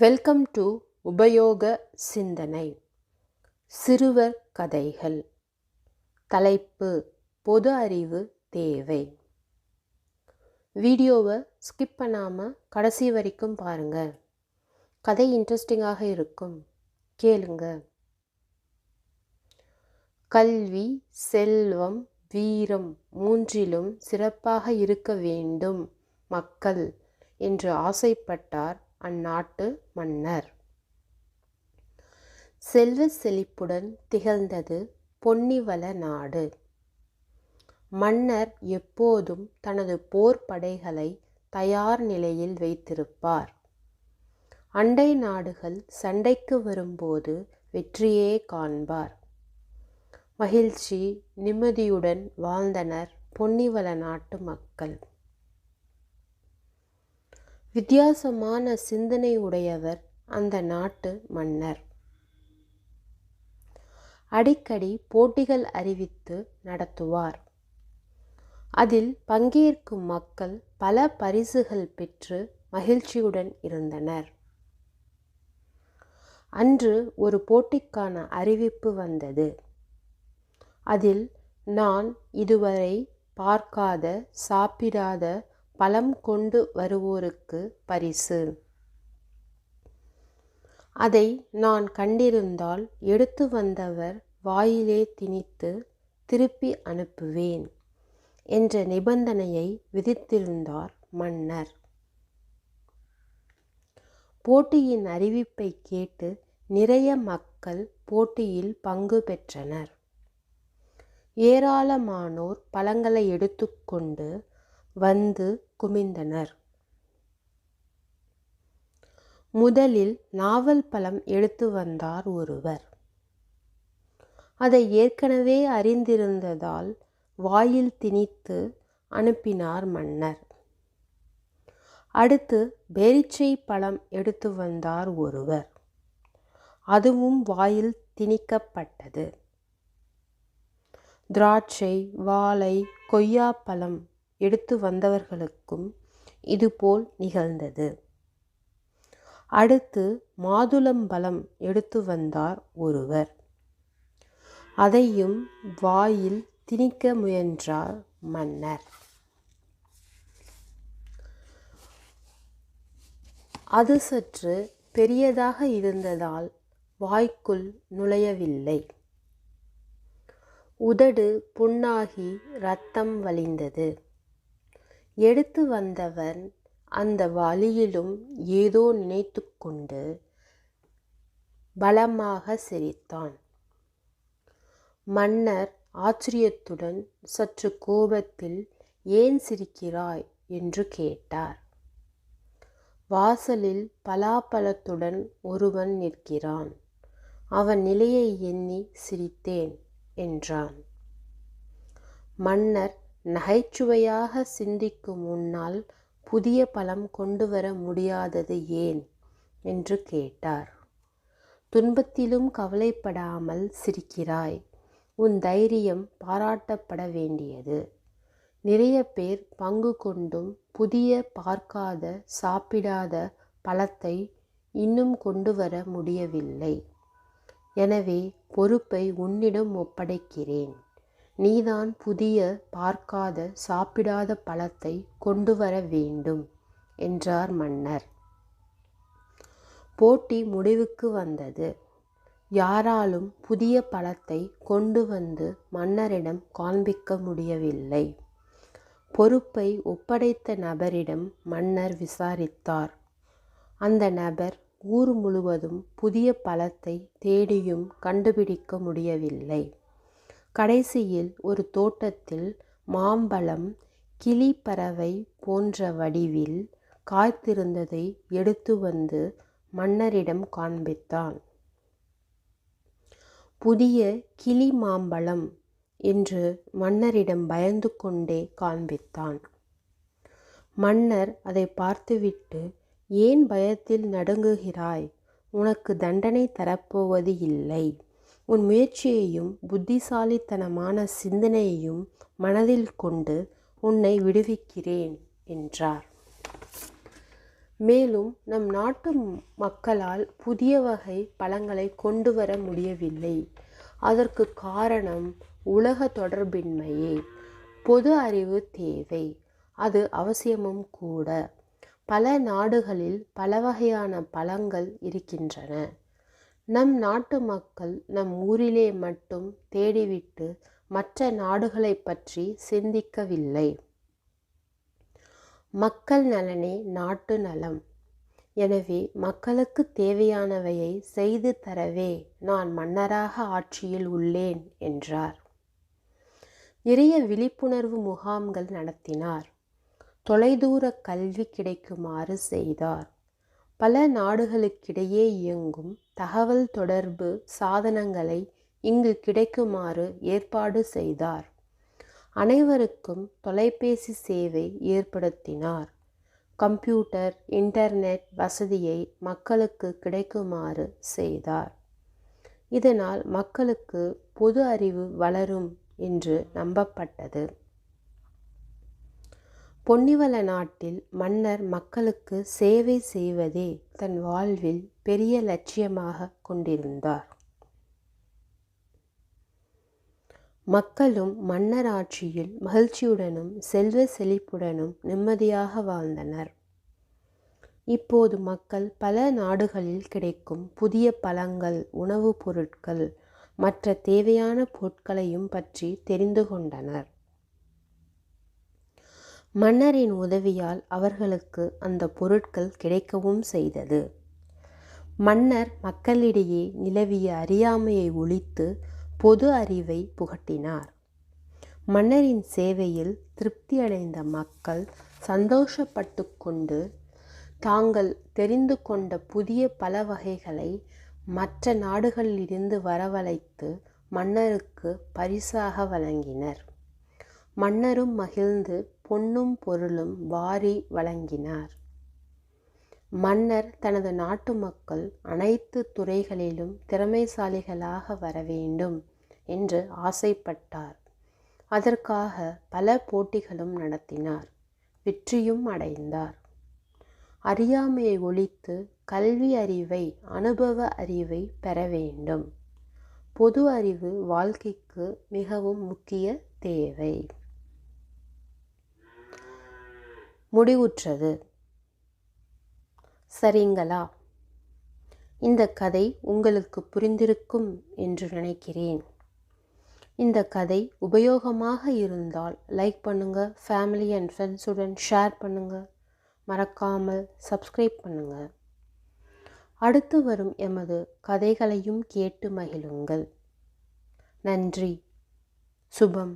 Welcome to உபயோக சிந்தனை. சிறுவர் கதைகள். தலைப்பு பொது அறிவு தேவை. வீடியோவை ஸ்கிப் பண்ணாமல் கடைசி வரைக்கும் பாருங்கள் கதை இன்ட்ரெஸ்டிங்காக இருக்கும். கேளுங்க. கல்வி செல்வம் வீரம் மூன்றிலும் சிறப்பாக இருக்க வேண்டும் மக்கள் என்று ஆசைப்பட்டார் அந்நாட்டு மன்னர். செல்வ செழிப்புடன் திகழ்ந்தது பொன்னிவள நாடு. மன்னர் எப்போதும் தனது போர் படைகளை தயார் நிலையில் வைத்திருப்பார். அண்டை நாடுகள் சண்டைக்கு வரும்போது வெற்றியே காண்பார். மகிழ்ச்சி நிம்மதியுடன் வாழ்ந்தனர் பொன்னிவள நாட்டு மக்கள். வித்தியாசமான சிந்தனை உடையவர் அந்த நாட்டு மன்னர். அடிக்கடி போட்டிகள் அறிவித்து நடத்துவார். அதில் பங்கேற்கும் மக்கள் பல பரிசுகள் பெற்று மகிழ்ச்சியுடன் இருந்தனர். அன்று ஒரு போட்டிக்கான அறிவிப்பு வந்தது. அதில் நான் இதுவரை பார்க்காத சாப்பிடாத பலம் கொண்டு வருவோருக்கு பரிசு. அதை நான் கண்டிருந்தால் எடுத்து வந்தவர் வாயிலே திணித்து திருப்பி அனுப்புவேன் என்ற நிபந்தனையை விதித்திருந்தார் மன்னர். போட்டியின் அறிவிப்பை கேட்டு நிறைய மக்கள் போட்டியில் பங்கு பெற்றனர். ஏராளமானோர் பழங்களை எடுத்துக்கொண்டு வந்து குமிந்தனர். முதலில் நாவல் பழம் எடுத்து வந்தார் ஒருவர். அதை ஏற்கனவே அறிந்திருந்ததால் வாயில் திணித்து அனுப்பினார் மன்னர். அடுத்து பேரிச்சை பழம் எடுத்து வந்தார் ஒருவர். அதுவும் வாயில் திணிக்கப்பட்டது. திராட்சை வாழை கொய்யாப்பழம் எடுத்து வந்தவர்களுக்கும் இதுபோல் நிகழ்ந்தது. அடுத்து மாதுளம்பழம் எடுத்து வந்தார் ஒருவர். அதையும் வாயில் திணிக்க முயன்றார் மன்னர். அது சற்று பெரியதாக இருந்ததால் வாய்க்குள் நுழையவில்லை. உதடு புண்ணாகி ரத்தம் வழிந்தது. எடுத்து வந்தவன் அந்த வழியிலும் ஏதோ நினைத்து கொண்டு பலமாக சிரித்தான். மன்னர் ஆச்சரியத்துடன் சற்று கோபத்தில் ஏன் சிரிக்கிறாய்? என்று கேட்டார். வாசலில் பலாப்பழத்துடன் ஒருவன் நிற்கிறான். அவன் நிலையை எண்ணி சிரித்தேன் என்றான். மன்னர் நகைச்சுவையாக சிந்திக்கும் முன்னால் புதிய பழம் கொண்டு வர முடியாதது ஏன்? என்று கேட்டார். துன்பத்திலும் கவலைப்படாமல் சிரிக்கிறாய். உன் தைரியம் பாராட்டப்பட வேண்டியது. நிறைய பேர் பங்கு கொண்டும் புதிய பார்க்காத சாப்பிடாத பழத்தை இன்னும் கொண்டு வர முடியவில்லை. எனவே பொறுப்பை உன்னிடம் ஒப்படைக்கிறேன். நீதான் புதிய பார்க்காத சாப்பிடாத பழத்தை கொண்டு வர வேண்டும் என்றார் மன்னர். போட்டி முடிவுக்கு வந்தது. யாராலும் புதிய பழத்தை கொண்டு வந்து மன்னரிடம் காண்பிக்க முடியவில்லை. பொறுப்பை ஒப்படைத்த நபரிடம் மன்னர் விசாரித்தார். அந்த நபர் ஊர் முழுவதும் புதிய பழத்தை தேடியும் கண்டுபிடிக்க முடியவில்லை. கடைசியில் ஒரு தோட்டத்தில் மாம்பழம் கிளி பறவை போன்ற வடிவில் காய்த்திருந்ததை எடுத்து வந்து மன்னரிடம் காண்பித்தான். புதிய கிளி மாம்பழம் என்று மன்னரிடம் பயந்து கொண்டே காண்பித்தான். மன்னர் அதை பார்த்துவிட்டு ஏன் பயத்தில் நடுங்குகிறாய்? உனக்கு தண்டனை தரப்போவது இல்லை. உன் முயற்சியையும் புத்திசாலித்தனமான சிந்தனையையும் மனதில் கொண்டு உன்னை விடுவிக்கிறேன் என்றார். மேலும் நம் நாட்டு மக்களால் புதிய வகை பழங்களை கொண்டு வர முடியவில்லை. அதற்கு காரணம் உலக தொடர்பின்மையே. பொது அறிவு தேவை. அது அவசியமும் கூட. பல நாடுகளில் பல வகையான பழங்கள் இருக்கின்றன. நம் நாட்டு மக்கள் நம் ஊரிலே மட்டும் தேடிவிட்டு மற்ற நாடுகளை பற்றி சிந்திக்கவில்லை. மக்கள் நலனே நாட்டு நலம். எனவே மக்களுக்கு தேவையானவையை செய்து தரவே நான் மன்னராக ஆட்சியில் உள்ளேன் என்றார். நிறைய விழிப்புணர்வு முகாம்கள் நடத்தினார். தொலைதூர கல்வி கிடைக்குமாறு செய்தார். பல நாடுகளுக்கிடையே இயங்கும் தகவல் தொடர்பு சாதனங்களை இங்கு கிடைக்குமாறு ஏற்பாடு செய்தார். அனைவருக்கும் தொலைபேசி சேவை ஏற்படுத்தினார். கம்ப்யூட்டர் இன்டர்நெட் வசதியை மக்களுக்கு கிடைக்குமாறு செய்தார். இதனால் மக்களுக்கு பொது அறிவு வளரும் என்று நம்பப்பட்டது. பொன்னிவள நாட்டில் மன்னர் மக்களுக்கு சேவை செய்வதே தன் வாழ்வில் பெரிய லட்சியமாக கொண்டிருந்தார். மக்களும் மன்னர் ஆட்சியில் மகிழ்ச்சியுடனும் செல்வ செழிப்புடனும் நிம்மதியாக வாழ்ந்தனர். இப்போது மக்கள் பல நாடுகளில் கிடைக்கும் புதிய பழங்கள் உணவுப் பொருட்கள் மற்ற தேவையான பொருட்களையும் பற்றி தெரிந்து கொண்டனர். மன்னரின் உதவியால் அவர்களுக்கு அந்த பொருட்கள் கிடைக்கவும் செய்தது. மன்னர் மக்களிடையே நிலவிய அறியாமையை ஒழித்து பொது அறிவை புகட்டினார். மன்னரின் சேவையில் திருப்தியடைந்த மக்கள் சந்தோஷப்பட்டு கொண்டு தாங்கள் தெரிந்து கொண்ட புதிய பல வகைகளை மற்ற நாடுகளிலிருந்து வரவழைத்து மன்னருக்கு பரிசாக வழங்கினர். மன்னரும் மகிழ்ந்து பொன்னும் பொருளும் வாரி வழங்கினார். மன்னர் தனது நாட்டு மக்கள் அனைத்து துறைகளிலும் திறமைசாலிகளாக வர வேண்டும் என்று ஆசைப்பட்டார். அதற்காக பல போட்டிகளும் நடத்தினார். வெற்றியும் அடைந்தார். அறியாமையை ஒழித்து கல்வி அறிவை அனுபவ அறிவை பெற வேண்டும். பொது அறிவு வாழ்க்கைக்கு மிகவும் முக்கிய தேவை. முடிவுற்றது. சரிங்களா? இந்த கதை உங்களுக்கு புரிந்திருக்கும் என்று நினைக்கிறேன். இந்த கதை உபயோகமாக இருந்தால் லைக் பண்ணுங்கள் ஃபேமிலி அண்ட் ஃப்ரெண்ட்ஸுடன் ஷேர் பண்ணுங்கள் மறக்காமல் சப்ஸ்கிரைப் பண்ணுங்கள் அடுத்து வரும் எமது கதைகளையும் கேட்டு மகிழுங்கள். நன்றி. சுபம்.